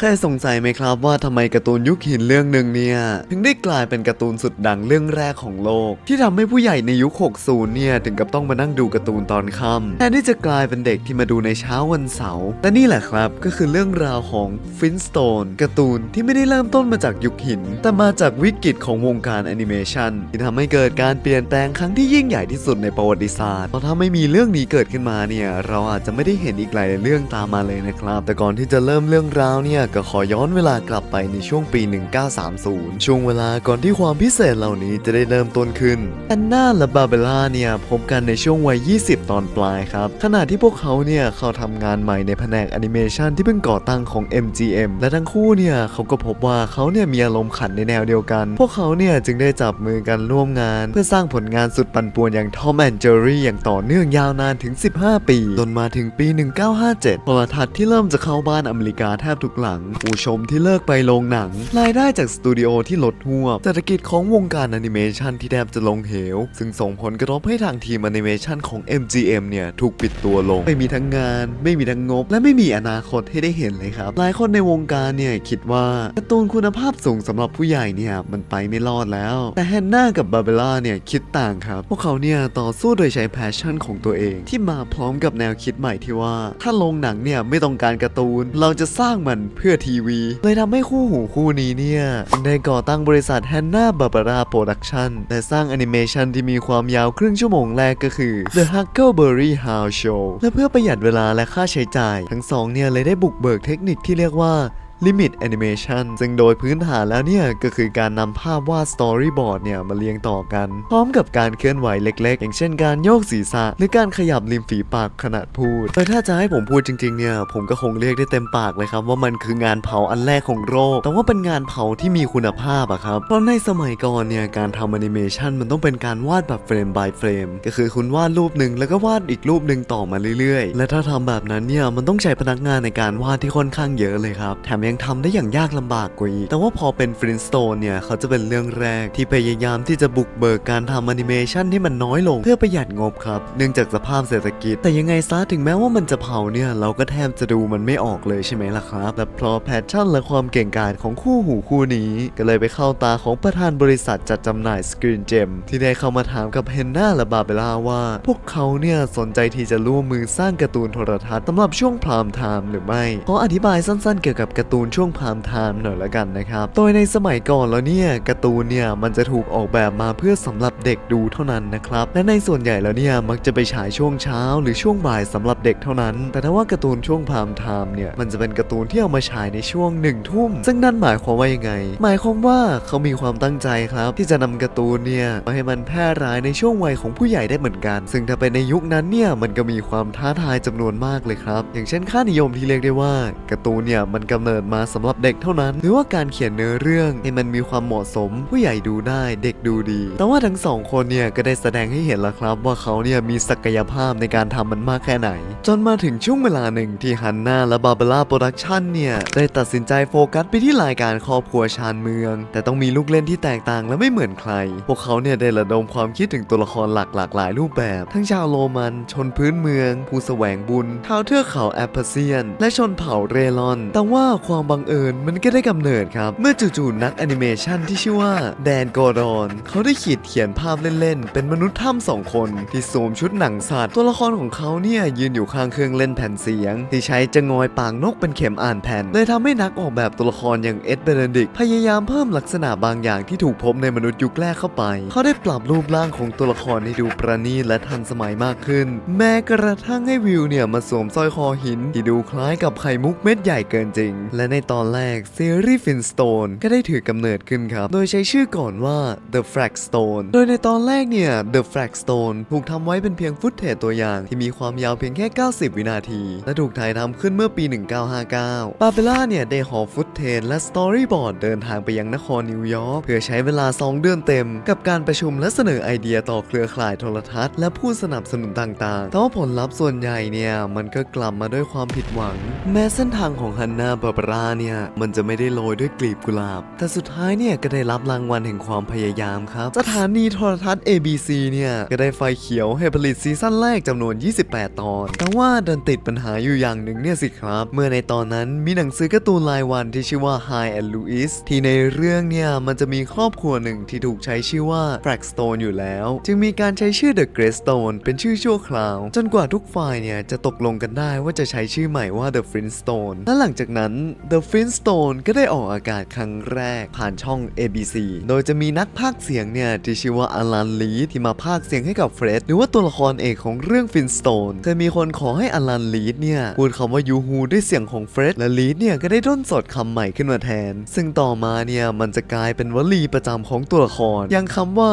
เคยสงสัยไหมครับว่าทำไมการ์ตูนยุคหินเรื่องหนึ่งเนี่ย ถึงได้กลายเป็นการ์ตูนสุดดังเรื่องแรกของโลก ที่ทำให้ผู้ใหญ่ในยุค 60 เนี่ย ถึงกับต้องมานั่งดูการ์ตูนตอนค่ำแทนที่จะกลายเป็นเด็กที่มาดูในเช้าวันเสาร์แต่นี่แหละครับก็คือเรื่องราวของฟินสโตนการ์ตูนที่ไม่ได้เริ่มต้นมาจากยุคหิน แต่มาจากวิกฤตของวงการแอนิเมชันที่ทำให้เกิดการเปลี่ยนแปลงครั้งที่ยิ่งใหญ่ที่สุดในประวัติศาสตร์เพราะถ้าไม่มีเรื่องนี้เกิดขึ้นมาเนี่ยเราอาจจะไม่ได้เห็นอีกหลายเรื่องตามมาเลยนะครับแต่ก่อนที่จะเริ่มเรื่องราวเนี่ยก็ขอย้อนเวลากลับไปในช่วงปี 1930 ช่วงเวลาก่อนที่ความพิเศษเหล่านี้จะได้เริ่มต้นขึ้นแอนนาและบาเบล่าเนี่ยพบกันในช่วงวัย 20 ตอนปลายครับ ขณะที่พวกเขาเนี่ยเข้าทำงานใหม่ในแผนกแอนิเมชันที่เพิ่งก่อตั้งของ MGM และทั้งคู่เนี่ยเขาก็พบว่าเขาเนี่ยมีอารมณ์ขันในแนวเดียวกัน พวกเขาเนี่ยจึงได้จับมือกันร่วมงาน เพื่อสร้างผลงานสุดปั่นป่วนอย่าง Tom and Jerry อย่างต่อเนื่องยาวนานถึง 15 ปี จนมาถึงปี 1957โทรทัศน์ที่เริ่มจะเข้าบ้านอเมริกาแทบทุกหลังผู้ชมที่เลิกไปโรงหนัง รายได้จากสตูดิโอที่ลดหวบเศรษฐกิจของวงการแอนิเมชันที่แทบจะลงเหว ซึ่งส่งผลกระทบให้ทางทีมแอนิเมชันของ MGM เนี่ยถูกปิดตัวลง ไม่มีทั้งงาน ไม่มีทั้งงบ และไม่มีอนาคตให้ได้เห็นเลยครับ หลายคนในวงการเนี่ยคิดว่าการ์ตูนคุณภาพสูงสำหรับผู้ใหญ่เนี่ยมันไปไม่รอดแล้ว แต่แฮนนากับบาเบล่าเนี่ยคิดต่างครับ พวกเขาเนี่ยต่อสู้โดยใช้แพชชั่นของตัวเอง ที่มาพร้อมกับแนวคิดใหม่ที่ว่า ถ้าโรงหนังเนี่ยไม่ต้องการการ์ตูน เราจะสร้างมันเพื่อทีวีเลยทำให้คู่หูคู่นี้เนี่ยได้ก่อตั้งบริษัทแฮนนาบาบาร่าโปรดักชั่นและสร้างแอนิเมชันที่มีความยาวครึ่งชั่วโมงแรกก็คือ The Huckleberry Hound Show และเพื่อประหยัดเวลาและค่าใช้จ่าย ทั้งสองเนี่ยเลยได้บุกเบิกเทคนิคที่เรียกว่า Limit Animation ซึ่งโดยพื้นฐานแล้วเนี่ย ก็คือการนำภาพวาด Storyboard เนี่ย มาเรียงต่อกัน พร้อมกับการเคลื่อนไหวเล็กๆ อย่างเช่นการโยกศีรษะ หรือการขยับริมฝีปากขณะพูดโดยถ้าจะให้ผมพูดจริงๆเนี่ย ผมก็คงเรียกได้เต็มปากเลยครับ ว่ามันคืองานเผาอันแรกของโลกแต่ว่าเป็นงานเผาที่มีคุณภาพอะครับเพราะในสมัยก่อนเนี่ยการทำแอนิเมชันมันต้องเป็นการวาดแบบเฟรม by เฟรมก็คือคุณวาดรูปหนึ่งแล้วก็วาดอีกรูปหนึ่งต่อมาเรื่อยๆ และถ้าทำแบบนั้นเนี่ยมันต้องใช้พนักงานในการวาดที่ค่อนข้างเยอะเลยครับแถมยังทำได้อย่างยากลำบากกว่าอีก แต่ว่าพอเป็นฟรินสโตนเนี่ย เขาจะเป็นเรื่องแรกที่พยายามที่จะบุกเบิกการทำแอนิเมชันที่มันน้อยลงเพื่อประหยัดงบครับ เนื่องจากสภาพเศรษฐกิจ แต่ยังไงซะถึงแม้ว่ามันจะเผาเนี่ย เราก็แทบจะดูมันไม่ออกเลยใช่ไหมล่ะครับและเพราะแพชชั่นและความเก่งกาจของคู่หูคู่นี้ ก็เลยไปเข้าตาของประธานบริษัทจัดจำหน่ายสกรีนเจมที่ได้เข้ามาถามกับเฮนนาและบาเบล่าว่า พวกเขาเนี่ยสนใจที่จะร่วมมือสร้างการ์ตูนโทรทัศน์สำหรับช่วงพรามไทม์หรือไม่ขออธิบายสั้นๆเกี่ยวกับการ์ตูนูนช่วงพามไทม์หน่อยละกันนะครับ โดยในสมัยก่อนแล้วเนี่ยการ์ตูนเนี่ยมันจะถูกออกแบบมาเพื่อสำหรับเด็กดูเท่านั้นนะครับ และในส่วนใหญ่แล้วเนี่ยมักจะไปฉายช่วงเช้า หรือช่วงบ่ายสำหรับเด็กเท่านั้น แต่ถ้าว่าการ์ตูนช่วงพามไทม์เนี่ยมันจะเป็นการ์ตูนที่เอามาฉายในช่วงหนึ่งทุ่ม ซึ่งนั่นหมายความว่ายังไง หมายความว่าเขามีความตั้งใจครับ ที่จะนำการ์ตูนเนี่ยมาให้มันแพร่หลายในช่วงวัยของผู้ใหญ่ได้เหมือนกัน ซึ่งถ้าเป็นในยุคนั้นเนี่ยมันก็มีความท้าทายจำนวนมากเลยครับ อย่างเช่นค่านิยมที่เรียกได้ว่าการ์ตูนเนี่ยมันกำเนิดมาสำหรับเด็กเท่านั้น หรือว่าการเขียนเนื้อเรื่องให้มันมีความเหมาะสม ผู้ใหญ่ดูได้เด็กดูดี แต่ว่าทั้งสองคนเนี่ยก็ได้แสดงให้เห็นแล้วครับ ว่าเขาเนี่ยมีศักยภาพในการทำมันมากแค่ไหน จนมาถึงช่วงเวลาหนึ่งที่ฮันนาและบาเบล่าโปรดักชันเนี่ยได้ตัดสินใจโฟกัสไปที่รายการครอบครัวชานเมือง แต่ต้องมีลูกเล่นที่แตกต่างและไม่เหมือนใคร พวกเขาเนี่ยได้ระดมความคิดถึงตัวละครหลากหลากหลายรูปแบบ ทั้งชาวโรมัน ชนพื้นเมือง ผู้แสวงบุญชาวเทือกเขาแอปเปเซียน และชนเผ่าเรลอน แต่ว่าความบังเอิญมันก็ได้กำเนิดครับ เมื่อจู่ๆนักแอนิเมชันที่ชื่อว่าแดนโกดอนเขาได้ขีดเขียนภาพเล่นๆ เป็นมนุษย์ถ้ำสองคน ที่สวมชุดหนังสัตว์ตัวละครของเขาเนี่ยยืนอยู่ข้างเครื่องเล่นแผ่นเสียง ที่ใช้จะงอยปากนกเป็นเข็มอ่านแผ่นเลยทำให้นักออกแบบตัวละครอย่างเอ็ดเบเนดิกพยายามเพิ่มลักษณะบางอย่างที่ถูกพบในมนุษย์ยุคแรกเข้าไป เขาได้ปรับรูปร่างของตัวละครให้ดูประณีตและทันสมัยมากขึ้น แม้กระทั่งให้วิวเนี่ยมาสวมสร้อยคอหินที่ดูคล้ายกับไข่มุกเม็ดใหญ่เกินจริง และในตอนแรกซีรีส์ฟินสโตนก็ได้ถือกำเนิดขึ้นครับ โดยใช้ชื่อก่อนว่า The Flagstone โดยในตอนแรกเนี่ย The Flagstone ถูกทำไว้เป็นเพียงฟุตเทจตัวอย่าง ที่มีความยาวเพียงแค่ 90 วินาที และถูกถ่ายทำขึ้นเมื่อปี 1959ปาเปล่าเนี่ยได้หอบฟุตเทจและสตอรี่บอร์ดเดินทางไปยังนครนิวยอร์กเพื่อใช้เวลา 2 เดือนเต็ม กับการประชุมและเสนอไอเดียต่อเครือข่ายโทรทัศน์และผู้สนับสนุนต่างๆแต่ว่าผลลัพธ์ส่วนใหญ่เนี่ยมันก็กลับมาด้วยความผิดหวัง แม้เส้นทางของฮันนาบาบาร่าาเนี่ย มันจะไม่ได้โรยด้วยกลีบกุหลาบ แต่สุดท้ายเนี่ยก็ได้รับรางวัลแห่งความพยายามครับ สถานีโทรทัศน์ ABC เนี่ย ก็ได้ไฟเขียวให้ผลิตซีซั่นแรกจำนวน 28 ตอน แต่ว่าดันติดปัญหาอยู่อย่างหนึ่งเนี่ยสิครับ เมื่อในตอนนั้นมีหนังสือการ์ตูนรายวันที่ชื่อว่า High and Louis ที่ในเรื่องเนี่ยมันจะมีครอบครัวหนึ่งที่ถูกใช้ชื่อว่า Frackstone อยู่แล้ว จึงมีการใช้ชื่อ The Greystone เป็นชื่อชั่วคราว จนกว่าทุกฝ่ายเนี่ยจะตกลงกันได้ว่าจะใช้ชื่อใหม่ว่า The Flintstone และหลังจากนั้น The Flintstone ก็ได้ออกอากาศครั้งแรกผ่านช่อง ABC โดยจะมีนักพากย์เสียงเนี่ย ที่ชื่อว่าอลันลีที่มาพากย์เสียงให้กับเฟร็ดหรือว่าตัวละครเอกของเรื่อง Flintstone เคยมีคนขอให้อลันลีดเนี่ย พูดคำว่ายูฮูด้วยเสียงของเฟร็ดและลีดเนี่ย ก็ได้ด้นสดคำใหม่ขึ้นมาแทน ซึ่งต่อมาเนี่ย มันจะกลายเป็นวลีประจำของตัวละครอย่างคำว่า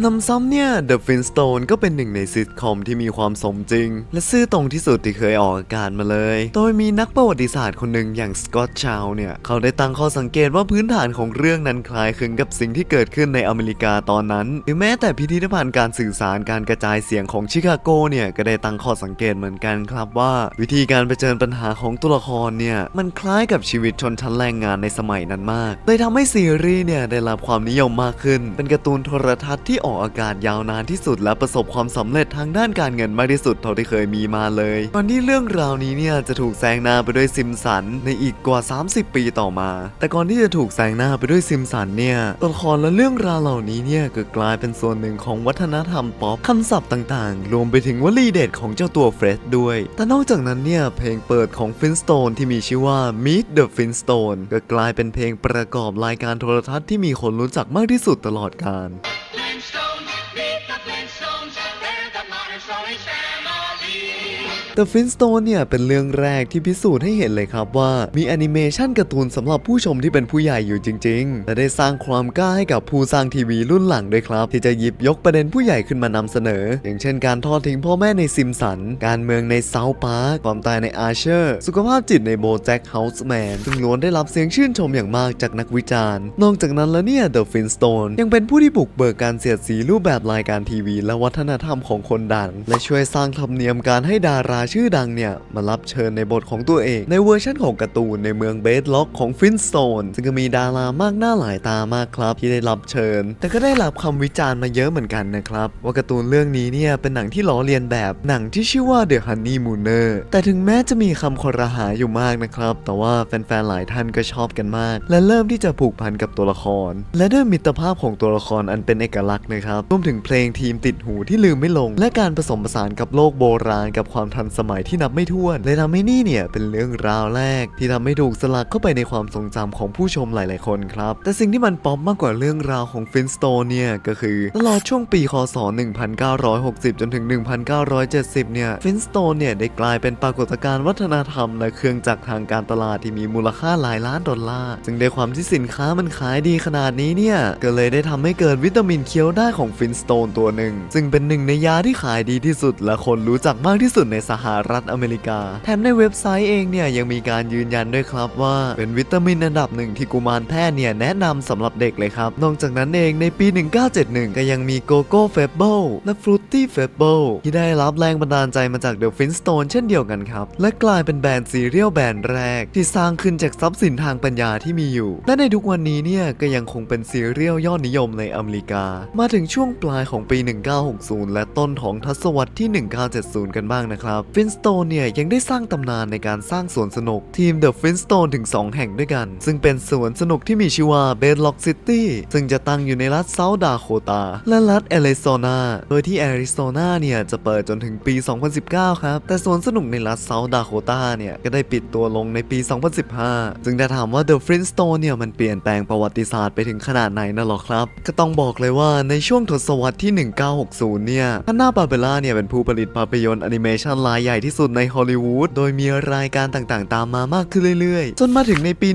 นำซ้ำเนี่ย The Flintstone ก็เป็นหนึ่งในซิทคอมที่มีความสมจริง และซื่อตรงที่สุดที่เคยออกอากาศมาเลย โดยมีนักประวัติศาสตร์คนหนึ่งอย่างสกอตชาวเนี่ย เขาได้ตั้งข้อสังเกตว่าพื้นฐานของเรื่องนั้นคล้ายคลึงกับสิ่งที่เกิดขึ้นในอเมริกาตอนนั้น หรือแม้แต่พิพิธภัณฑ์การสื่อสารการกระจายเสียงของชิคาโกเนี่ยก็ได้ตั้งข้อสังเกตเหมือนกันครับว่า วิธีการเผชิญปัญหาของตัวละครเนี่ยมันคล้ายกับชีวิตชนชั้นแรงงานในสมัยนั้นมากเลยทำให้ซีรีส์เนี่ยได้รับความนิยมมากขึ้น เป็นการ์ตูนโทรทัศน์ที่ออกอากาศยาวนานที่สุดและประสบความสำเร็จทางด้านการเงินมากที่สุดเท่าที่เคยมีมาเลยก่อนที่เรื่องราวนี้เนี่ยจะถูกแซงหน้าไปด้วยซิมสันในอีกกว่า 30 ปีต่อมา แต่ก่อนที่จะถูกแซงหน้าไปด้วยซิมสันเนี่ยตัวละครและเรื่องราวเหล่านี้เนี่ยก็กลายเป็นส่วนหนึ่งของวัฒนธรรมป๊อปคำศัพท์ต่างๆ รวมไปถึงวลีเด็ดของเจ้าตัวเฟรดด้วย แต่นอกจากนั้นเนี่ยเพลงเปิดของฟินสโตนที่มีชื่อว่า Meet the Finstone ก็กลายเป็นเพลงประกอบรายการโทรทัศน์ที่มีคนรู้จักมากที่สุดตลอดกาล Stop. The Flintstone เนี่ยเป็นเรื่องแรกที่พิสูจน์ให้เห็นเลยครับว่ามีแอนิเมชันการ์ตูนสำหรับผู้ชมที่เป็นผู้ใหญ่อยู่จริงๆ และได้สร้างความกล้าให้กับผู้สร้างทีวีรุ่นหลังด้วยครับ ที่จะหยิบยกประเด็นผู้ใหญ่ขึ้นมานำเสนอ อย่างเช่นการทอดทิ้งพ่อแม่ในซิมสัน การเมืองในเซาพาร์คความตายในอาร์เชอร์ สุขภาพจิตในโบแจ็คเฮาส์แมนซึ่งล้วนได้รับเสียงชื่นชมอย่างมากจากนักวิจารณ์ นอกจากนั้นแล้วเนี่ย The Flintstone ยังเป็นผู้ที่บุกเบิกการเสียดสีรูปแบบรายการทีวี และวัฒนธรรมของคนดังและช่วยสร้างธรรมเนียมการให้ดาราชื่อดังเนี่ยมารับเชิญในบทของตัวเอง ในเวอร์ชันของการ์ตูนในเมืองเบสล็อกของฟินสโตนซึ่งก็มีดารามากหน้าหลายตามากครับ ที่ได้รับเชิญ แต่ก็ได้รับคำวิจารณ์มาเยอะเหมือนกันนะครับ ว่าการ์ตูนเรื่องนี้เนี่ยเป็นหนังที่ล้อเลียนแบบหนังที่ชื่อว่า The Honeymooner แต่ถึงแม้จะมีคำคอรหาอยู่มากนะครับ แต่ว่าแฟนๆหลายท่านก็ชอบกันมาก และเริ่มที่จะผูกพันกับตัวละคร และด้วยมิตรภาพของตัวละครอันเป็นเอกลักษณ์นะครับรวมถึงเพลงทีมติดหูที่ลืมไม่ลง และการผสมผสานกับโลกโบราณกับความทันสมัยที่นับไม่ถ้วน เลยทำให้นี่เนี่ยเป็นเรื่องราวแรก ที่ทำให้ถูกสลักเข้าไปในความทรงจำของผู้ชมหลาย ๆ คนครับ แต่สิ่งที่มันป๊อปมากกว่าเรื่องราวของฟินสโตนเนี่ยก็คือตลอดช่วงปีคศ 1960 จนถึง 1970 เนี่ยฟินสโตนเนี่ยได้กลายเป็นปรากฏการณ์วัฒนธรรมและเครื่องจักรทางการตลาดที่มีมูลค่าหลายล้านดอลลาร์ซึ่งด้ความที่สินค้ามันขายดีขนาดนี้เนี่ยก็เลยได้ทำให้เกิดวิตามินเคี้ยวได้ของฟินสโตนตัวหนึ่งซึ่งเป็นหนึ่งในยาที่ขายดีที่สุดและคนรู้จักมากที่สุดในสหหรัฐอเมริกา แถมในเว็บไซต์เองเนี่ยยังมีการยืนยันด้วยครับว่าเป็นวิตามินอันดับหนึ่งที่กุมารแทย์เนี่ยแนะนำสำหรับเด็กเลยครับ นอกจากนั้นเองในปี 1971 ก็ยังมีโกโก้เฟเบิลและฟรุตตี้เฟเบิลที่ได้รับแรงบันดาลใจมาจากเดอะฟินสโตนเช่นเดียวกันครับ และกลายเป็นแบรนด์ซีเรียลแบรนด์แรก ที่สร้างขึ้นจากทรัพย์สินทางปัญญาที่มีอยู่ และในทุกวันนี้เนี่ยก็ยังคงเป็นซีเรียลยอดนิยมในอเมริกา มาถึงช่วงปลายของปี 1960 และต้นของทศวรรษที่ 1970 กันบ้างนะครับฟินสโตนเนี่ยยังได้สร้างตำนานในการสร้างสวนสนุกทีม The Flintstone ถึง 2 แห่งด้วยกัน ซึ่งเป็นสวนสนุกที่มีชื่อว่า Bedrock City ซึ่งจะตั้งอยู่ในรัฐเซาท์ดาโคตา และรัฐแอริโซนา โดยที่แอริโซนาเนี่ยจะเปิดจนถึงปี 2019 ครับ แต่สวนสนุกในรัฐเซาท์ดาโคตาเนี่ยก็ได้ปิดตัวลงในปี 2015 ซึ่งถ้าถามว่า The Flintstone เนี่ยมันเปลี่ยนแปลงประวัติศาสตร์ไปถึงขนาดไหนนะหรอครับ ก็ต้องบอกเลยว่าในช่วงทศวรรษที่ 1960 เนี่ยฮันนาบาเบล่าเนี่ยเป็นผู้ผลิตภาพยนตร์แอนิเมชันรายใหญ่ที่สุดในฮอลลีวูด โดยมีรายการต่างๆ ตามมามากขึ้นเรื่อยๆ จนมาถึงในปี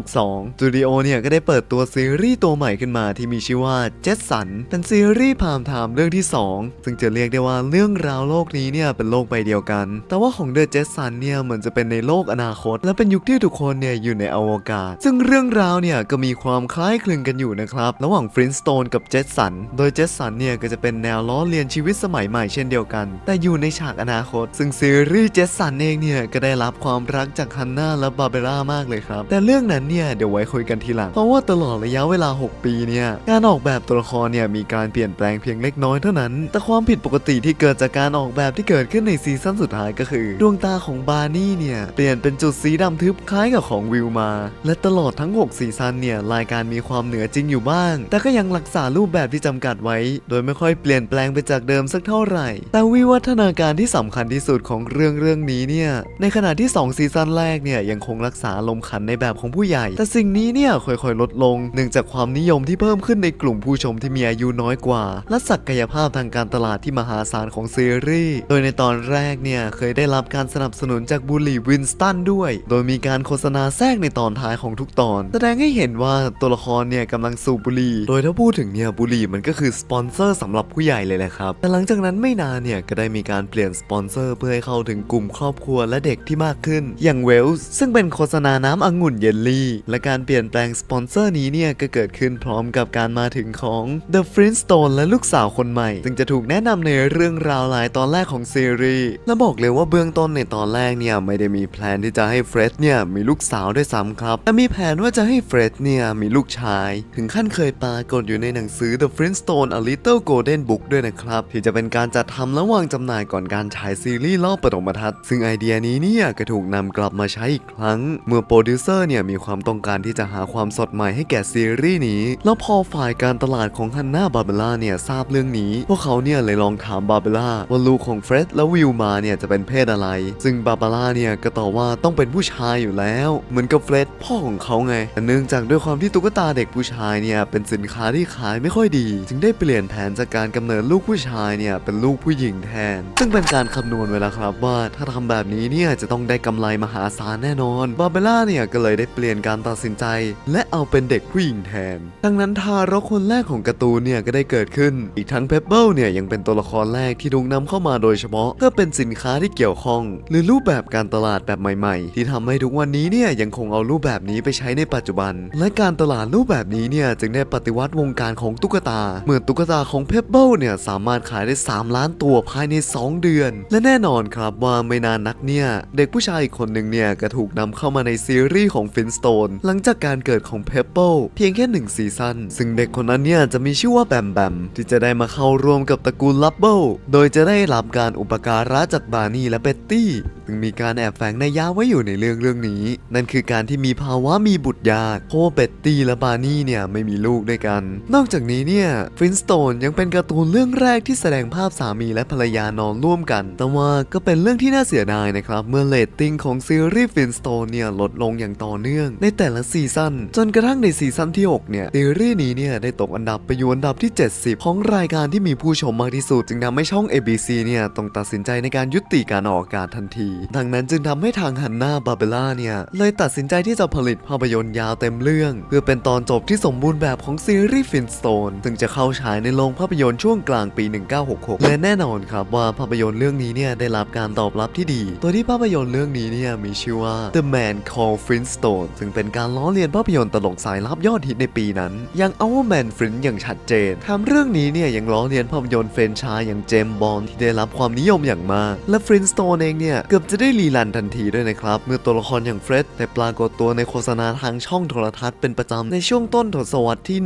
1962 สตูดิโอเนี่ยก็ได้เปิดตัวซีรีส์ตัวใหม่ขึ้นมาที่มีชื่อว่าเจสัน เป็นซีรีส์พามไทม์เรื่องที่ 2 ซึ่งจะเรียกได้ว่าเรื่องราวโลกนี้เนี่ยเป็นโลกใบเดียวกัน แต่ว่าของเดอะเจสันเนี่ยเหมือนจะเป็นในโลกอนาคต และเป็นยุคที่ทุกคนเนี่ยอยู่ในอวกาศ ซึ่งเรื่องราวเนี่ยก็มีความคล้ายคลึงกันอยู่นะครับ ระหว่างฟรินสโตนกับเจสัน โดยเจสันเนี่ยก็จะเป็นแนวล้อเลียนชีวิตสมัยใหม่เช่นเดียวกัน แต่อยู่ในฉากอนาคต ซึ่งงซีรีส์เจสันเองเนี่ยก็ได้รับความรักจากฮันนาและบาเบล่ามากเลยครับ แต่เรื่องนั้นเนี่ยเดี๋ยวไว้คุยกันทีหลัง เพราะว่าตลอดระยะเวลา 6 ปีเนี่ยการออกแบบตัวละครเนี่ยมีการเปลี่ยนแปลงเพียงเล็กน้อยเท่านั้น แต่ความผิดปกติที่เกิดจากการออกแบบที่เกิดขึ้นในซีซั่นสุดท้ายก็คือ ดวงตาของบาร์นี่เนี่ยเปลี่ยนเป็นจุดสีดำทึบคล้ายกับของวิลมา และตลอดทั้ง 6 ซีซั่นเนี่ยรายการมีความเหนือจริงอยู่บ้าง แต่ก็ยังรักษารูปแบบที่จำกัดไว้ โดยไม่ค่อยเปลี่ยนแปลงไปจากเดิมสักเท่าไหร่ แต่วิวัฒนาการที่สำคัญที่สุดของเรื่องเรื่องนี้เนี่ย ในขณะที่ 2 ซีซั่นแรกเนี่ยยังคงรักษาลมณ์ขันในแบบของผู้ใหญ่ แต่สิ่งนี้เนี่ยค่อยๆ ลดลง เนื่องจากความนิยมที่เพิ่มขึ้นในกลุ่มผู้ชมที่มีอายุน้อยกว่า และศักยภาพทางการตลาดที่มหาศาลของซีรีส์ โดยในตอนแรกเนี่ยเคยได้รับการสนับสนุนจากบุหรี่วินสตันด้วย โดยมีการโฆษณาแทรกในตอนท้ายของทุกตอน แสดงให้เห็นว่าตัวละครเนี่ยกำลังสูบบุหรี่ โดยถ้าพูดถึงเนี่ยบุหรี่มันก็คือสปอนเซอร์สำหรับผู้ใหญ่เลยแหละครับ แต่หลังจากนั้นไม่นานเนี่ยก็ได้มีการเปลี่ยนสปอนเซอร์เพื่อให้เข้าถึงกลุ่มครอบครัวและเด็กที่มากขึ้น อย่างเวลส์ซึ่งเป็นโฆษณาน้ำองุ่นเยลลี่ และการเปลี่ยนแปลงสปอนเซอร์นี้เนี่ยก็เกิดขึ้นพร้อมกับการมาถึงของ The Flintstone และลูกสาวคนใหม่ ซึ่งจะถูกแนะนำในเรื่องราวหลายตอนแรกของซีรีส์และบอกเลยว่าเบื้องต้นในตอนแรกเนี่ยไม่ได้มีแพลนที่จะให้เฟร็ดเนี่ยมีลูกสาวด้วยซ้ำครับแต่มีแผนว่าจะให้เฟร็ดเนี่ยมีลูกชาย ถึงขั้นเคยปรากฏอยู่ในหนังสือ The Flintstone A Little Golden Book ด้วยนะครับที่จะเป็นการจัดทำและวางจำหน่ายก่อนการฉายซีรีส์รอบปฐมทัศน์ซึ่งไอเดียนี้เนี่ยก็ถูกนำกลับมาใช้อีกครั้ง เมื่อโปรดิวเซอร์เนี่ยมีความต้องการที่จะหาความสดใหม่ให้แก่ซีรีส์นี้ แล้วพอฝ่ายการตลาดของฮันนาบาเบล่าเนี่ยทราบเรื่องนี้ พวกเขาเนี่ยเลยลองถามบาเบล่าว่าลูกของเฟร็ดและวิลมาเนี่ยจะเป็นเพศอะไร ซึ่งบาเบล่าเนี่ยก็ตอบว่าต้องเป็นผู้ชายอยู่แล้ว เหมือนกับเฟร็ดพ่อของเขาไงแต่เนื่องจากด้วยความที่ตุ๊กตาเด็กผู้ชายเนี่ยเป็นสินค้าที่ขายไม่ค่อยดี จึงได้เปลี่ยนแผนจากการกำเนิดลูกผู้ชายเนี่ยเป็นลูกผู้หญิงแทน ซึ่งเป็นการคำนวณไว้แล้วครับ ว่าถ้าทำแบบนี้เนี่ยจะต้องได้กำไรมหาศาลแน่นอนบาเบล่าเนี่ยก็เลยได้เปลี่ยนการตัดสินใจ และเอาเป็นเด็กผู้หญิงแทน ดังนั้นทารกคนแรกของการ์ตูนเนี่ยก็ได้เกิดขึ้น อีกทั้งเพปเปิลเนี่ยยังเป็นตัวละครแรกที่ถูกนำเข้ามาโดยเฉพาะเพื่อเป็นสินค้าที่เกี่ยวข้อง หรือรูปแบบการตลาดแบบใหม่ ๆ ที่ทำให้ทุกวันนี้เนี่ยยังคงเอารูปแบบนี้ไปใช้ในปัจจุบัน และการตลาดรูปแบบนี้เนี่ยจึงได้ปฏิวัติวงการของตุ๊กตา เมื่อตุ๊กตาของเพปเปิลเนี่ยสามารถขายได้ 3 ล้านตัวภายใน 2 เดือน และแน่นอนตอนครับว่าไม่นานนักเนี่ย เด็กผู้ชายอีกคนหนึ่งเนี่ยก็ถูกนำเข้ามาในซีรีส์ของฟินสโตนหลังจากการเกิดของเพปเปิลเพียงแค่หนึ่งซีซั่นซึ่งเด็กคนนั้นเนี่ยจะมีชื่อว่าแบมแบมที่จะได้มาเข้าร่วมกับตระกูลลับเบิลโดยจะได้รับการอุปการะจากบาร์นี่และเบ็ตตี้ซึ่งมีการแอบแฝงในยยะไว้อยู่ในเรื่องเรื่องนี้ นั่นคือการที่มีภาวะมีบุตรยากเพราะเบ็ตตี้และบาร์นี่เนี่ยไม่มีลูกด้วยกัน นอกจากนี้เนี่ยฟินสโตนยังเป็นการ์ตูนเรื่องแรกที่แสดงภาพสามีและภรรยานอนร่วมกันแต่ว่าก็เป็นเรื่องที่น่าเสียดายนะครับ เมื่อเรตติ้งของซีรีส์ฟินสโตนเนี่ยลดลงอย่างต่อเนื่อง ในแต่ละซีซั่นจนกระทั่งในซีซั่นที่ 6 เนี่ย ซีรีส์นี้เนี่ยได้ตกอันดับไปอยู่อันดับที่ 70 ของรายการที่มีผู้ชมมากที่สุด จึงทำให้ช่อง ABC เนี่ยต้องตัดสินใจในการยุติการออกอากาศทันที ดังนั้นจึงทำให้ทางฮันนาบาเบล่าเนี่ยเลยตัดสินใจที่จะผลิตภาพยนตร์ยาวเต็มเรื่อง เพื่อเป็นตอนจบที่สมบูรณ์แบบของซีรีส์ฟินสโตนซึ่งจะเข้าฉายในโรงภาพยนตร์ช่วงกลางปี 1966 และแน่นอนครับว่าภาพยนตร์เรื่องนี้เนี่ยได้รับการตอบรับที่ดี ตัวที่ภาพยนตร์เรื่องนี้เนี่ยมีชื่อว่า The Man Called Flintstone ซึ่งเป็นการล้อเลียนภาพยนตร์ตลกสายลับยอดฮิตในปีนั้น ยัง Our Man Flint อย่างชัดเจนทำเรื่องนี้เนี่ยยังล้อเลียนภาพยนตร์เฟรนชายอย่างเจมบอนที่ได้รับความนิยมอย่างมาก และ Flintstone เองเนี่ยเกือบจะได้รีลันทันทีด้วยนะครับ เมื่อตัวละครอย่างเฟร็ดได้ปรากฏตัวในโฆษณาทางช่องโทรทัศน์เป็นประจำในช่วงต้นทศวรรษที่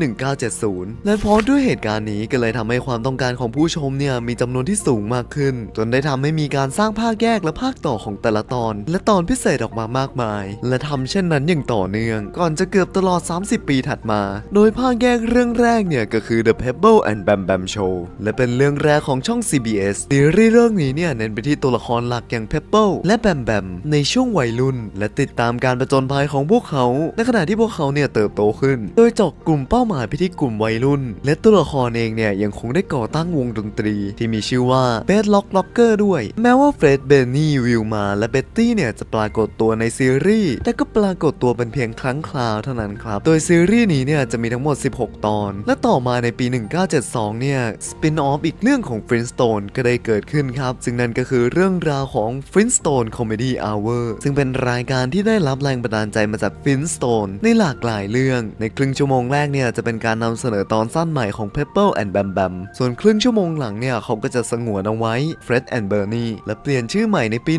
1970 และเพราะด้วยเหตุการณ์นี้ก็เลยทำให้ความต้องการของผู้ชมเนี่ยมีจำนวนที่สูงมากขึ้น จนได้ทำให้มีการสร้างภาคแยกและภาคต่อของแต่ละตอน และตอนพิเศษออกมามากมาย และทำเช่นนั้นอย่างต่อเนื่อง ก่อนจะเกือบตลอด 30 ปีถัดมา โดยภาคแยกเรื่องแรกเนี่ยก็คือ The Pebble and Bam Bam Show และเป็นเรื่องแรกของช่อง CBS ซีรีส์เรื่องนี้เนี่ยเน้นไปที่ตัวละครหลักอย่าง Pebble และ Bam Bam ในช่วงวัยรุ่น และติดตามการประจนภัยของพวกเขา ในขณะที่พวกเขาเนี่ยเติบโตขึ้น โดยเจาะกลุ่มเป้าหมายไปที่กลุ่มวัยรุ่น และตัวละครเองเนี่ยยังคงได้ก่อตั้งวงดนตรี ที่มีชื่อว่า Bed Lock Locker ด้วยแม้ว่าเฟร็ดเบนนี่วิลมาและเบ็ตตี้เนี่ยจะปรากฏตัวในซีรีส์แต่ก็ปรากฏตัวเป็นเพียงครั้งคราวเท่านั้นครับ โดยซีรีส์นี้เนี่ยจะมีทั้งหมด 16 ตอน และต่อมาในปี 1972 เนี่ยสปินออฟอีกเรื่องของ Flintstone ก็ได้เกิดขึ้นครับซึ่งนั่นก็คือเรื่องราวของ Flintstone Flintstone Comedy Hour ซึ่งเป็นรายการที่ได้รับแรงบันดาลใจมาจาก Flintstone ในหลากหลายเรื่อง ในครึ่งชั่วโมงแรกเนี่ยจะเป็นการนำเสนอตอนสั้นใหม่ของ Pepper and Bam Bam ส่วนครึ่งชั่วโมงหลังเนี่ยเขาก็จะสงวนเอาไว้ Fred and Bernie และเปลี่ยนชื่อใหม่ในปี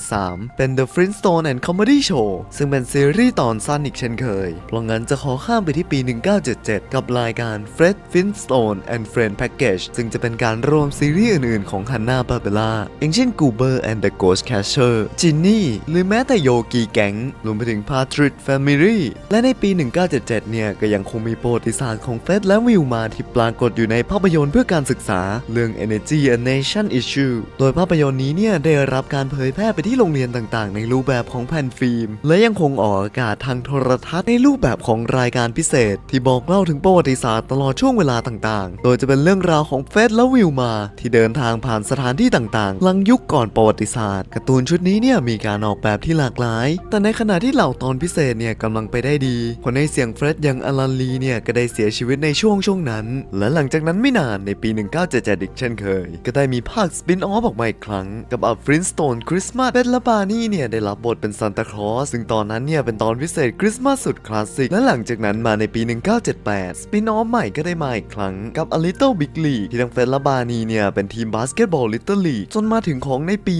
1973 เป็น The Flintstone and Comedy Show ซึ่งเป็นซีรีส์ตอนสั้นอีกเช่นเคยเพราะงั้นจะขอข้ามไปที่ปี 1977 กับรายการ Fred Flintstone and Friend Package ซึ่งจะเป็นการรวมซีรีส์อื่นๆ ของ Hanna Barbera อย่างเช่น Goober and the Ghost Catcher Ginny หรือแม้แต่โยกีแก๊งรวมไปถึง Patrick Family และในปี 1977 เนี่ย ก็ยังคงมีประวัติศาสตร์ของเฟดและวิลมาที่ปรากฏอยู่ในภาพยนตร์เพื่อการศึกษาเรื่อง Energy a Nation Issue โดยภาพยนตร์นี้เนี่ยได้รับการเผยแพร่ไปที่โรงเรียนต่างๆ ในรูปแบบของแผ่นฟิล์ม และยังคงออกอากาศทางโทรทัศน์ในรูปแบบของรายการพิเศษ ที่บอกเล่าถึงประวัติศาสตร์ตลอดช่วงเวลาต่างๆ โดยจะเป็นเรื่องราวของเฟร็ดและวิลมา ที่เดินทางผ่านสถานที่ต่างๆหลังยุคก่อนประวัติศาสตร์การ์ตูนชุดนี้เนี่ยมีการออกแบบที่หลากหลาย แต่ในขณะที่เหล่าตอนพิเศษเนี่ยกำลังไปได้ดีคนในเสียงเฟรดอย่างอลันลีเนี่ยก็ได้เสียชีวิตในช่วงช่วงนั้น และหลังจากนั้นไม่นานในปี 1977อีกเช่นเคย ก็ได้มีภาคสปินออฟออกมาอีกครั้งกับอัพฟรินสโตนคริสต์มาสเฟร็ดและบาร์นี่เนี่ยได้รับบทเป็นซานตาคลอสซึ่งตอนนั้นเนี่ยเป็นตอนพิเศษคริสต์มาสสุดคลาสสิก และหลังจากนั้นมาในปี 1978 สปินออฟใหม่ก็ได้มาอีกครั้งกับ A Little Big League ที่ทั้งเฟร็ดและบาร์นี่เนี่ยเป็นทีมบาสเกตบอล Little League จนมาถึงของในปี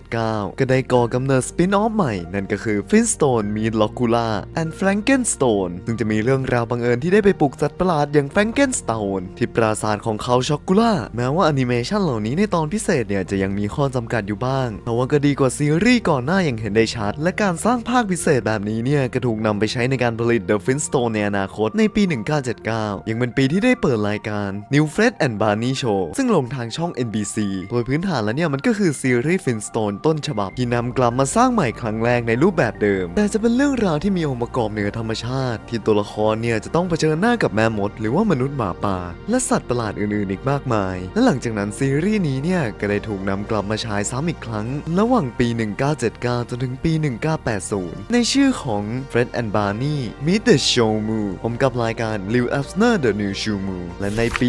1979 ก็ได้ก่อกำเนิดสปินออฟใหม่ นั่นก็คือ Flintstone Meet Locula and Frankenstone ซึ่งจะมีเรื่องราวบังเอิญที่ได้ไปปลุกสัตว์ประหลาดอย่าง Frankenstein ที่ปราสาทของเขาช็อกกูล่าแม้ว่าแอนิเมชันเหล่านี้ในตอนพิเศษเนี่ยจะยังมีข้อจำกัดอยู่บ้าง แต่ว่าก็ดีกว่าซีรีส์ก่อนหน้าอย่างเห็นได้ชัด และการสร้างภาคพิเศษแบบนี้เนี่ยก็ถูกนำไปใช้ในการผลิต The Flintstone ในอนาคตในปี 1979 ยังเป็นปีที่ได้เปิดรายการ New Fred and Barney Show ซึ่งลงทางช่อง NBC โดยพื้นฐานแล้วเนี่ยมันก็คือซีรีส์ Flintstone ต้นฉบับที่นำกลับมาสร้างใหม่ครั้งแรกในรูปแบบเดิม แต่จะเป็นเรื่องราวที่มีองค์ประกอบเหนือธรรมชาติ ที่ตัวละครเนี่ยจะต้องเผชิญหน้ากับแม่มด หรือว่ามนุษย์หมาป่า และสัตว์ประหลาดอื่นๆอีกมากมาย และหลังจากนั้นซีรีส์นี้เนี่ยก็ได้ถูกนำกลับับมาฉายซ้ำอีกครั้ง ระหว่างปี 1979 จนถึงปี 1980 ในชื่อของ Fred and Barney Meet the Show Moo ผมกับรายการ Liv Abner The New Show Moo และในปี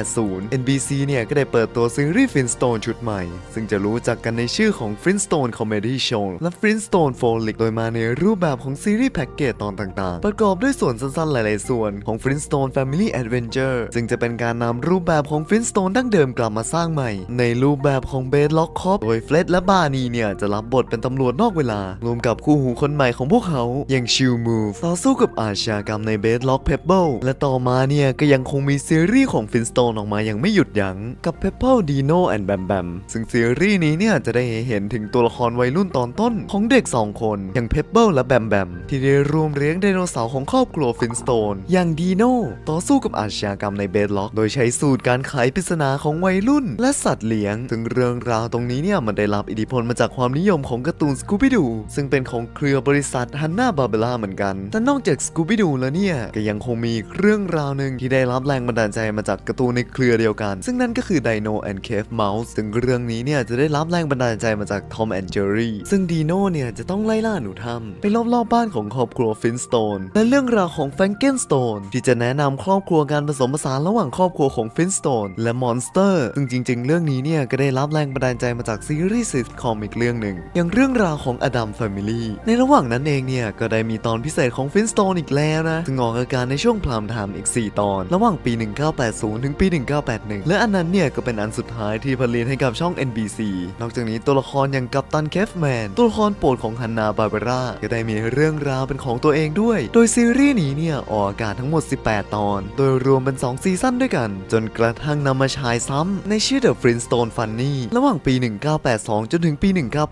1980 NBC เนี่ย ก็ได้เปิดตัวซีรีส์ Flintstone ชุดใหม่ ซึ่งจะรู้จักกันในชื่อของ Flintstone Comedy Show และ Flintstone f o l i c โดยมาในรูปแบบของซีรีส์แพ็กเกจตอนต่างๆ ประกอบด้วยส่วนสั้นๆ หลายๆ ส่วนของ Flintstone Family Adventure ซึ่งจะเป็นการนำรูปแบบของ Flintstone ดั้งเดิมกลับมาสร้างใหม่ ในรูปแบบของ Bedrock Cop โดยเฟรดและบาร์นีเนี่ยจะรับบทเป็นตำรวจนอกเวลารวมกับคู่หูคนใหม่ของพวกเขาอย่างชิลมูฟต่อสู้กับอาชญากรรมใน Bedrock Pebble และต่อมาเนี่ยก็ยังคงมีซีรีส์ของ Flintstone ออกมาอย่างไม่หยุดยั้งกับ Pebble Dino and Bam Bam ซึ่งซีรีส์นี้เนี่ยจะได้เห็นถึงตัวละครวัยรุ่นตอนต้นของเด็ก 2 คน อย่าง Pebble และ Bam Bam ที่ได้รวมเลี้ยงไดโนเสาร์ของครอบครัว Flintstone อย่าง Dino ต่อสู้กับอาชญากรรมใน Bedrock โดยใช้สูตรการไขปริศนาของวัยรุ่น และสัตว์เลี้ยงซึ่งเรื่องราวตรงนี้เนี่ยมันได้รับอิทธิพลมาจากความนิยมของการ์ตูน Scooby-Doo ซึ่งเป็นของเครือบริษัท Hanna Barbera เหมือนกัน แต่นอกจาก Scooby-Doo แล้วเนี่ยก็ยังคงมีเรื่องราวหนึ่งที่ได้รับแรงบันดาลใจมาจากการ์ตูนในเครือเดียวกัน ซึ่งนั่นก็คือ Dino and Cave Mouse ซึ่งเรื่องนี้เนี่ยจะได้รับแรงบันดาลใจมาจาก Tom and Jerry ซึ่งดีโน่เนี่ยจะต้องไล่ล่าหนูทำไปรอบๆบบ้านของครอบครัวฟินสโตนและเรื่องราวของ Frankenstone ที่จะแนะนำครอบครัวการผสมผสานระหว่างครอบครัวของฟินสโตนและมอนสเตอร์ซึ่งจริง ๆ เรื่องนี้เนี่ยก็ได้รับแรงบันดาลใจมาจากซีรีส์ซิทคอมอีกเรื่องหนึ่ง อย่างเรื่องราวของอดัมแฟมิลี่ในระหว่างนั้นเองเนี่ย ก็ได้มีตอนพิเศษของฟินสโตนอีกแล้วนะซึ่งออกอากาศในช่วงพรามไทม์อีก 4 ตอน ระหว่างปี 1980 ถึงปี 1981 และอันนั้นเนี่ย ก็เป็นอันสุดท้ายที่ผลิตให้กับช่อง NBC นอกจากนี้ตัวละครอย่างกัปตันเคฟแมนตัวละครโปรดของฮันนาบาร์เบราก็ได้มีเรื่องราวเป็นของตัวเองด้วย โดยซีรีส์นี้เนี่ยออกอากาศทั้งหมด 18 ตอน โดยรวมเป็น 2 ซีซั่นด้วยกัน จนกระทั่งนำมาฉายซ้ำในชื่อ The Flintstone Funny ระหว่างปี 1982 จนถึงปี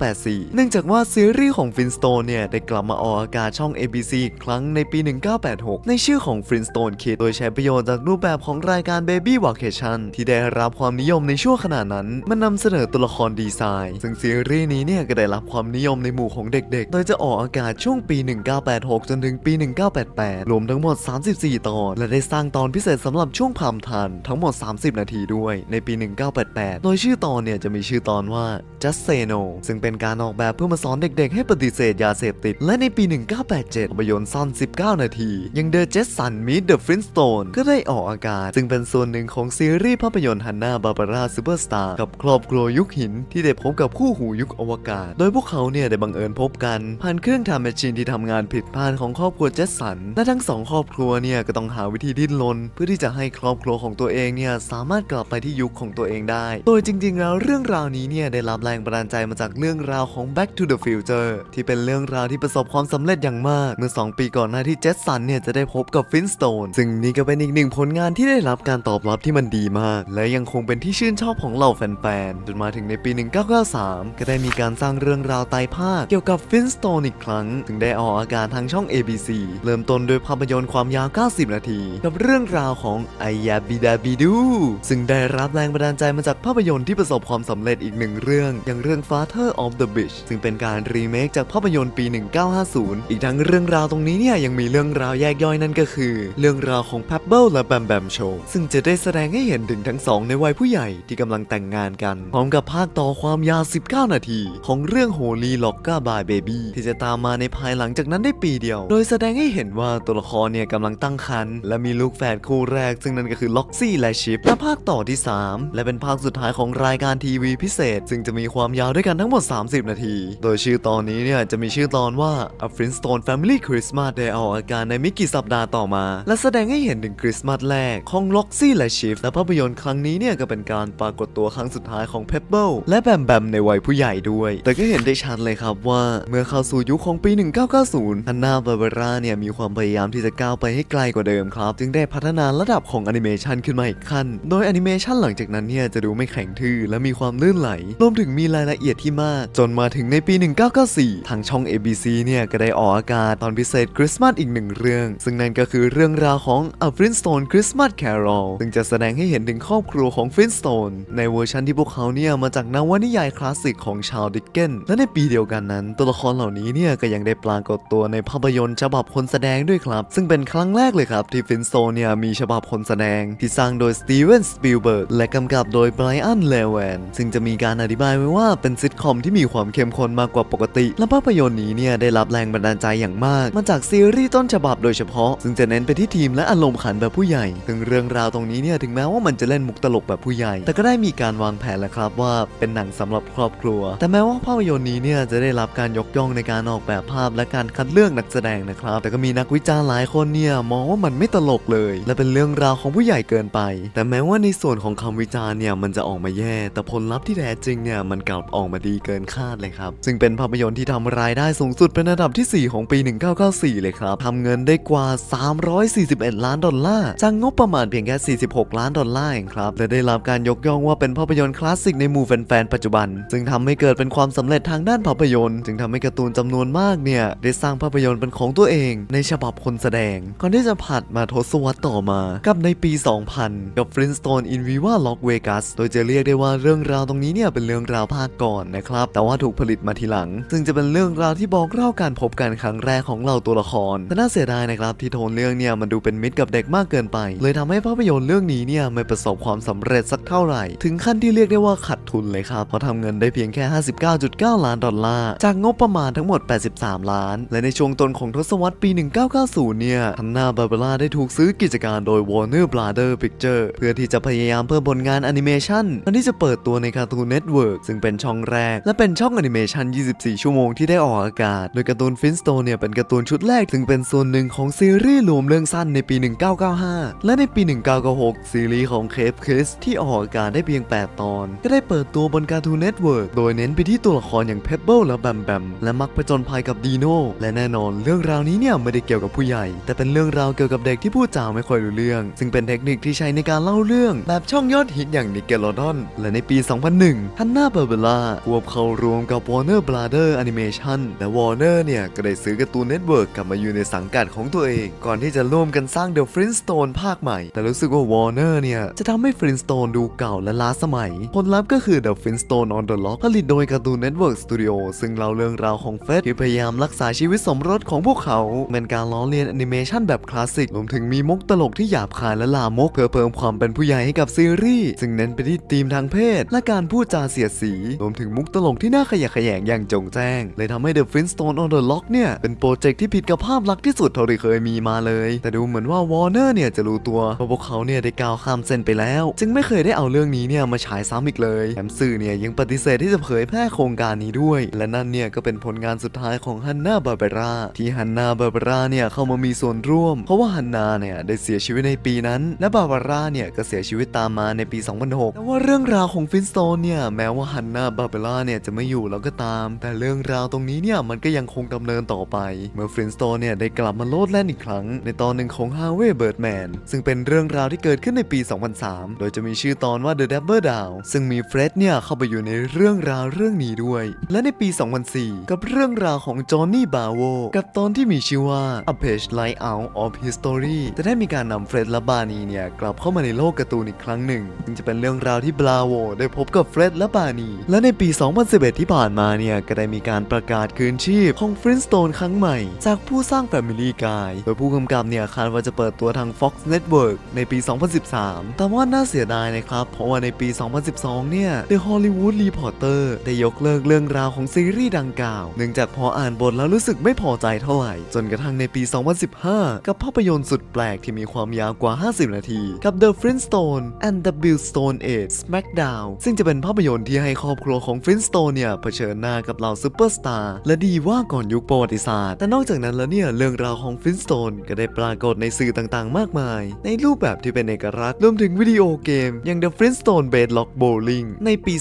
1984 เนื่องจากว่าซีรีส์ของ Flintstone เนี่ย ได้กลับมาออกอากาศช่อง ABC อีกครั้งในปี 1986 ในชื่อของ Flintstone Kid โดยใช้ประโยชน์จากรูปแบบของรายการ Baby Vacation ที่ได้รับความนิยมในช่วงขณะนั้น มันนำเสนอตัวละครดีไซน์ ซึ่งซีรีส์นี้เนี่ยก็ได้รับความนิยมในหมู่ของเด็กๆ โดยจะออกอากาศช่วงปี 1986 จนถึงปี 1988 รวมทั้งหมด 34 ตอน และได้สร้างตอนพิเศษสำหรับช่วงพามทันทั้งหมด 30 นาทีด้วยในปี 1988 โดยชื่อตอนเนี่ยจะมีชื่อตอนว่า Just Say No ซึ่งเป็นการออกแบบเพื่อมาสอนเด็กๆ ให้ปฏิเสธยาเสพติด และในปี 1987ภาพยนตร์สั้น 19 นาที ยัง The Jetson Meet the Flintstone ก็ได้ออกอากาศ ซึ่งเป็นส่วนหนึ่งของซีรีส์ภาพยนตร์ฮันนาบาบาร่าซูเปอร์สตาร์กับครอบครัวยุคหิน ที่ได้พบกับคู่หูยุคอวกาศ โดยพวกเขาเนี่ยได้บังเอิญพบกัน ผ่านเครื่องทำแมชชีนที่ทำงานผิดพลาดของครอบครัวเจสสันและทั้งสองครอบครัวเนี่ยก็ต้องหาวิธีดิ้นรนเพื่อที่จะให้ครอบครัวของตัวเองเนี่ยสามารถกลับไปที่ยุคของตัวเองได้ โดยจริง ๆ แล้วเรื่องราวนี้เนี่ยได้รับแรงบันดาลใจมาจากเรื่องราวของ Back to the Future ที่เป็นเรื่องราวที่ประสบความสำเร็จอย่างมาก เมื่อ 2 ปีก่อนหน้าที่เจสันเนี่ยจะได้พบกับฟินสโตนซึ่งนี่ก็เป็นอีกหนึ่งผลงานที่ได้รับการตอบรับที่มันดีมาก และยังคงเป็นที่ชื่นชอบของเหล่าแฟนๆจนมาถึงในปี 1993 ก็ได้มีการสร้างเรื่องราวไตรภาคเกี่ยวกับฟินสโตนอีกครั้ง ถึงได้ออกอากาศทางช่อง ABC เริ่มต้นด้วยภาพยนตร์ความยาว 90 นาที กับเรื่องราวของไอยาบิดาบิดูซึ่งได้รับแรงบันดาลใจมาจากภาพยนตร์ที่ประสบความสำเร็จอีกหนึ่งเรื่อง อย่างเรื่อง Father of the Beach ซึ่งเป็นการรีเมคจากภาพยนตร์ปี 1950 อีกทั้งเรื่องราวตรงนี้เนี่ยยังมีเรื่องราวแยกย่อยนั่นก็คือ เรื่องราวของ Pebble และ Bam Bam Show ซึ่งจะได้แสดงให้เห็นถึงทั้งสองในวัยผู้ใหญ่ที่กำลังแต่งงานกัน พร้อมกับภาคต่อความยาว 19 นาที ของเรื่อง Holy Locker by Baby ที่จะตามมาในภายหลังจากนั้นได้ปีเดียว โดยแสดงให้เห็นว่าตัวละครเนี่ยกำลังตั้งครรภ์และมีลูกแฝดคู่แรก ซึ่งนั่นก็คือล็อกซี่และชิปและภาคต่อที่ 3 และเป็นภาคสุดท้ายของรายการทีวีพิเศษ ซึ่งจะมีความยาวด้วยกันทั้งหมด 30 นาที โดยชื่อตอนนี้เนี่ยจะมีชื่อตอนว่า A Flintstone Family Christmas ได้ออกอาการในไม่กี่สัปดาห์ต่อมา และแสดงให้เห็นถึงคริสต์มาสแรกของล็อกซี่และชิฟและภาพยนตร์ครั้งนี้เนี่ยก็เป็นการปรากฏตัวครั้งสุดท้ายของเพ b เบิลและแบมแบมในวัยผู้ใหญ่ด้วย แต่ก็เห็นได้ชัดเลยครับว่าเมื่อเข้าสู่ยุคของปี 1990ฮันนาบาบาร่าเนี่ยมีความพยายามที่จะก้าวไปให้ไกลกว่าเดิมครับ จึงได้พัฒนาระดับของแอนิเมชันขึ้นมาอีกขั้น โดยแอนิเมชันหลังจากนั้นเนี่ยจะดูไม่แข็งทื่อและมีความลื่นไหล รวมถึงมีรายละเอียดที่มาก จนมาถึงในปี 1994 ทางช่อง ABC เนี่ยก็ได้ออกอากาศตอนพิเศษคริสต์มาสอีกหนึ่งเรื่อง ซึ่งนั่นก็คือเรื่องราวของ A Flintstone Christmas Carol ซึ่งจะแสดงให้เห็นถึงครอบครัวของ Flintstone ในเวอร์ชันที่พวกเขาเนี่ยมาจากนวนิยายคลาสสิกของชาลดิกเกนและในปีเดียวกันนั้น ตัวละครเหล่านี้เนี่ยก็ยังได้ปรากฏตัวในภาพยนตร์ฉบับคนแสดงด้วยครับ ซึ่งเป็นครั้งแรกเลยครับ ที่ Flintstone เนี่ยมีฉบับคนแสดงที่สร้างโดยสตีเวนสปิลเบิร์กและกำกับโดยไบรอันเลแวนซึ่งจะมีการอธิบายไว้ว่าเป็นซิทคอมที่มีความเข้มข้นมากกว่าปกติ และภาพยนตร์นี้เนี่ยได้รับแรงบันดาลใจอย่างมาก มาจากซีรีส์ต้นฉบับโดยเฉพาะ ซึ่งจะเน้นไปที่ทีมและอารมณ์ขันแบบผู้ใหญ่ ถึงเรื่องราวตรงนี้เนี่ยถึงแม้ว่ามันจะเล่นมุกตลกแบบผู้ใหญ่ แต่ก็ได้มีการวางแผนแล้วครับว่าเป็นหนังสำหรับครอบครัว แต่แม้ว่าภาพยนตร์นี้เนี่ยจะได้รับการยกย่องในการออกแบบภาพและการคัดเลือกนักแสดงนะครับ แต่ก็มีนักวิจารณ์หลายคนเนี่ยมองว่ามันไม่ตลกเลย และเป็นเรื่องราวของผู้ใหญ่เกินไป แต่แม้ว่าในส่วนของคำวิจารณ์เนี่ยมันจะออกมาแย่แต่ผลลัพธ์ที่แท้จริงเนี่ยมันกลับออกมาดีเกินคาดเลยครับ ซึ่งเป็นภาพยนตร์ที่ทำรายได้สูงสุดเป็นอันดับที่ 4 ของปี 1994 เลยครับทำเงินได้กว่า 341 ล้านดอลลาร์จากงบประมาณเพียงแค่ 46 ล้านดอลลาร์เองครับและได้รับการยกย่องว่าเป็นภาพยนตร์คลาสสิกในหมู่แฟนๆปัจจุบัน ซึ่งทำให้เกิดเป็นความสำเร็จทางด้านภาพยนตร์ จึงทำให้การ์ตูนจำนวนมากเนี่ยได้สร้างภาพยนตร์เป็นของตัวเอง ในฉบับคนแสดง ก่อนที่จะผัดมาทศวรรษต่อมา กับในปี 2000 กับ Flintstone in Viva Las Vegas โดยจะเรียกได้ว่าเรื่องราวตรงนี้เนี่ยเป็นเรื่องราวภาคก่อนนะครับ แต่ว่าถูกผลิตมาทีหลัง ซึ่งจะเป็นเรื่องราวที่บอกเล่าการพบกันครั้งแรกของเราตัวละครแต่น่าเสียดายนะครับที่โทนเรื่องเนี่ยมันดูเป็นมิตรกับเด็กมากเกินไป เลยทำให้ภาพยนตร์เรื่องนี้เนี่ยไม่ประสบความสำเร็จสักเท่าไหร่ ถึงขั้นที่เรียกได้ว่าขาดทุนเลยครับเพราะทำเงินได้เพียงแค่ 59.9 ล้านดอลลาร์จากงบประมาณทั้งหมด 83 ล้าน และในช่วงต้นของทศวรรษปี 1990 เนี่ยทันนาบาร์เบล่าได้ถูกซื้อกิจการโดย Warner Brother Picture เพื่อที่จะพยายามเพิ่มผลงานแอนิเมชันอันที่จะเปิดตัวใน Cartoon Network ซึ่งเป็นช่องแรก และเป็นช่องแอนิเมชัน24 ชั่วโมงที่ได้ออกอากาศ โดยการ์ตูนฟินสโตนเนี่ยเป็นการ์ตูนชุดแรกถึงเป็นส่วนหนึ่งของซีรีส์รวมเรื่องสั้นในปี 1995 และในปี 1996 ซีรีส์ของเคปคริสที่ออกอากาศได้เพียง 8 ตอน ก็ได้เปิดตัวบน Cartoon Network โดยเน้นไปที่ตัวละครอย่างเพ b เบิลและแบมแบมและมักผจญภัยกับดีโน่และแน่นอนเรื่องราวนี้เนี่ยไม่ได้เกี่ยวกับผู้ใหญ่ แต่เป็นเรื่องราวเกี่ยวกับเด็กที่พูดจาไม่ค่อยรู้เรื่อง ซึ่งเป็นเทคนิคที่ใช้ในการเล่าเรื่องแบบช่องยอดฮิตอย่างนิกเกลอดอนและในปี2001ฮันนาเบอร์เบล่าควบเข้ารวมกับ Warner Brother Animation และ Warner เนี่ย ก็ได้ซื้อการ์ตูนเน็ตเวิร์กกลับมาอยู่ในสังกัดของตัวเอง ก่อนที่จะร่วมกันสร้าง The Flintstone ภาคใหม่ แต่รู้สึกว่า Warner เนี่ย จะทำให้ Flintstone ดูเก่าและล้าสมัย ผลลัพธ์ก็คือ The Flintstone on the Lock ผลิตโดย Cartoon Network Studio ซึ่งเล่าเรื่องราวของเฟสที่พยายามรักษาชีวิตสมรสของพวกเขาเป็นการล้อเลียนแอนิเมชันแบบคลาสสิกรวมถึงมีมุกตลกที่หยาบคายและลามกเพื่อเพิ่มความเป็นผู้ใหญ่ให้กับซีรีส์ซึ่งเน้นไปที่ธีมทางเพศและการพูดจาเสียดสีรวมถึงมุกตลกที่น่าขยะแขยงอย่างจงแจ้ง เลยทำให้ The Flintstone on the Lock เนี่ย เป็นโปรเจกต์ที่ผิดกับภาพลักษณ์ที่สุดเท่าที่เคยมีมาเลย แต่ดูเหมือนว่า Warner เนี่ยจะรู้ตัวว่าพวกเขาเนี่ยได้ก้าวข้ามเส้นไปแล้ว จึงไม่เคยได้เอาเรื่องนี้เนี่ยมาฉายซ้ำอีกเลยแถมสื่อเนี่ยยังปฏิเสธที่ที่จะเผยแพร่โครงการนี้ด้วย และนั่นเนี่ยก็เป็นผลงานสุดท้ายของฮันนาบาเบราที่ฮันนาบาเบราเนี่ยเข้ามามีส่วนร่วม เพราะว่าฮันนาเนี่ยได้เสียชีวิตในปีนั้น และบาบาร่าเนี่ยก็เสียชีวิตตามมาในปี 2006แต่ว่าเรื่องราวของฟินสโตนเนี่ยแม้ว่าฮันนาบาเบราเนี่ยจะไม่อยู่แล้วก็ตาม แต่เรื่องราวตรงนี้เนี่ยมันก็ยังคงดำเนินต่อไป เมื่อฟรินสโตนเนี่ยได้กลับมาโลดแล่นอีกครั้ง ในตอนหนึ่งของฮาเว y เบิร์ดแมนซึ่งเป็นเรื่องราวที่เกิดขึ้นในปี 2003 โดยจะมีชื่อตอนว่า The Dabber Down ซึ่งมีเฟร็ดเนี่ยเข้าไปอยู่ในเรื่องราวเรื่องนี้ด้วย และในปี 2004 กับเรื่องราวของจอห์นนี่บาโวกับตอนที่มีชื่อว่า A Page Light Out of History จะได้มีการนำเฟร็ดและบานีเนี่ยกลับเข้ามาในโลกการ์ตูนอีกครั้งหนึ่ง ซึ่งจะเป็นเรื่องราวที่บาโวได้พบกับเฟร็ดและบานี และในปี 2011 ที่ผ่านมาเนี่ย ก็ได้มีการประกาศคืนชีพของฟรินสโตนครั้งใหม่ จากผู้สร้าง Family Guy โดยผู้กำกับเนี่ยคาดว่าจะเปิดตัวทาง Fox Network ในปี 2013 แต่ว่าน่าเสียดายนะครับ เพราะว่าในปี 2012 เนี่ย The Hollywood Reporter ได้ยกเลิกเรื่องราวของซีรีส์ดังกล่าว เนื่องจากพออ่านบทแล้วรู้สึกไม่พอใจเท่าไหร่ จนกระทั่งในปี 2015 กับภาพยนตร์สุดแปลกที่มีความยาวกว่า 50 นาที กับ The Flintstone and the Bill Stone Age Smackdown ซึ่งจะเป็นภาพยนตร์ที่ให้ครอบครัวของ Flintstone เนี่ยเผชิญหน้ากับเหล่าซูเปอร์สตาร์และดีว่าก่อนยุคประวัติศาสตร์ แต่นอกจากนั้นแล้วเนี่ยเรื่องราวของ Flintstone ก็ได้ปรากฏในสื่อต่างๆ มากมาย ในรูปแบบที่เป็นเอกลักษณ์รวมถึงวิดีโอเกม อย่าง The Flintstone Bedrock Bowling ในปี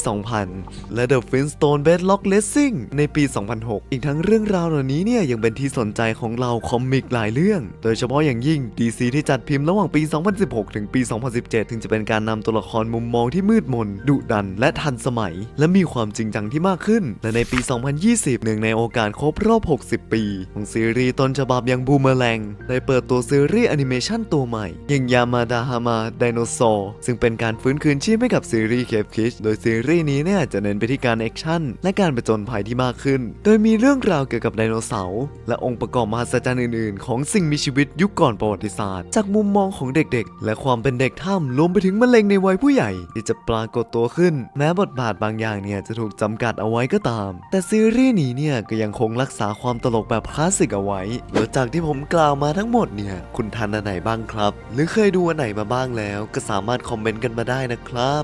2000 และ The Flintstone Bedrock Racing ในปี 2006 อีกทั้งเรื่องราวเหล่านี้เนี่ยยังเป็นที่สนใจของเราคอมิกหลายเรื่อง โดยเฉพาะอย่างยิ่ง DC ที่จัดพิมพ์ระหว่างปี 2016 ถึงปี 2017 ถึงจะเป็นการนำตัวละครมุมมองที่มืดมนดุดันและทันสมัย และมีความจริงจังที่มากขึ้น และในปี 2020 หนึ่งในโอกาสครบรอบ 60 ปี ของซีรีส์ต้นฉบับอย่างบูมเมอแรงได้เปิดตัวซีรีส์แอนิเมชันตัวใหม่อย่างยามาดาฮามาไดโนเสาร์ซึ่งเป็นการฟื้นคืนชีพให้กับซีรีส์เคปคิชโดยซีรีส์นี้เนี่ยจะเน้นไปที่การแอคชั่นและการประจนภัยที่มากขึ้น โดยมีเรื่องราวเกี่ยวกับไดโนเสาร์และองค์ประกอบมหัศจรรย์อื่นๆ ของสิ่งมีชีวิตยุคก่อนประวัติศาสตร์ จากมุมมองของเด็กๆ และความเป็นเด็กถ้ำรวมไปถึงมะเร็งในวัยผู้ใหญ่ ที่จะปรากฏตัวขึ้นแม้บทบาทบางอย่างเนี่ยจะถูกจำกัดเอาไว้ก็ตาม แต่ซีรีส์นี้เนี่ยก็ยังคงรักษาความตลกแบบคลาสสิกเอาไว้หลังจากที่ผมกล่าวมาทั้งหมดเนี่ย คุณทันอันไหนบ้างครับ หรือเคยดูอันไหนมาบ้างแล้ว ก็สามารถคอมเมนต์กันมาได้นะครับ